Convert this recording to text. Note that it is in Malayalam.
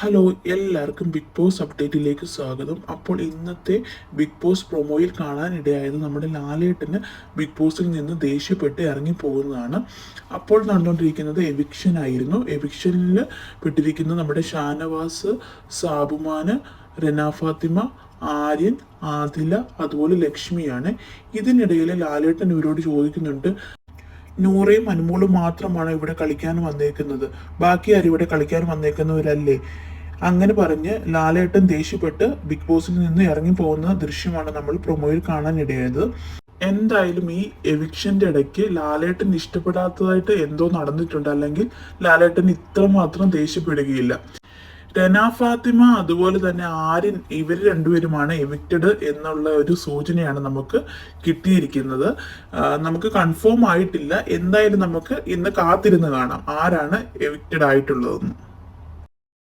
ഹലോ എല്ലാവർക്കും ബിഗ് ബോസ് അപ്ഡേറ്റിലേക്ക് സ്വാഗതം. അപ്പോൾ ഇന്നത്തെ ബിഗ് ബോസ് പ്രൊമോയിൽ കാണാനിടയായത് നമ്മുടെ ലാലേട്ടന് ബിഗ് ബോസിൽ നിന്ന് ദേഷ്യപ്പെട്ട് ഇറങ്ങി പോകുന്നതാണ്. അപ്പോൾ നടന്നുകൊണ്ടിരിക്കുന്നത് എവിക്ഷൻ ആയിരുന്നു. എവിക്ഷനിൽ പെട്ടിരിക്കുന്ന നമ്മുടെ ഷാനവാസ് സാബുമാന് റെന ഫാത്തിമ ആര്യൻ ആദില അതുപോലെ ലക്ഷ്മിയാണ്. ഇതിനിടയിൽ ലാലേട്ടൻ ഇവരോട് ചോദിക്കുന്നുണ്ട് നൂറയും അനുമോളും മാത്രമാണ് ഇവിടെ കളിക്കാൻ വന്നേക്കുന്നത്? ബാക്കി ആരും ഇവിടെ കളിക്കാൻ വന്നേക്കുന്നവരല്ലേ? അങ്ങനെ പറഞ്ഞ് ലാലേട്ടൻ ദേഷ്യപ്പെട്ട് ബിഗ് ബോസിൽ നിന്ന് ഇറങ്ങി പോകുന്ന ദൃശ്യമാണ് നമ്മൾ പ്രൊമോയിൽ കാണാനിടയായത്. എന്തായാലും ഈ എവിക്ഷന്റെ ഇടയ്ക്ക് ലാലേട്ടൻ ഇഷ്ടപ്പെടാത്തതായിട്ട് എന്തോ നടന്നിട്ടുണ്ട്. അല്ലെങ്കിൽ ലാലേട്ടൻ ഇത്ര മാത്രം ദേഷ്യപ്പെടുകയില്ല. രന ഫാത്തിമ അതുപോലെ തന്നെ ആര്യൻ ഇവർ രണ്ടുപേരുമാണ് എവിക്റ്റഡ് എന്നുള്ള ഒരു സൂചനയാണ് നമുക്ക് കിട്ടിയിരിക്കുന്നത്. നമുക്ക് കൺഫേം ആയിട്ടില്ല. എന്തായാലും നമുക്ക് ഇന്ന് കാത്തിരുന്ന് കാണാം. ആരാണ് എവിക്റ്റഡ് ആയിട്ടുള്ളതെന്ന്.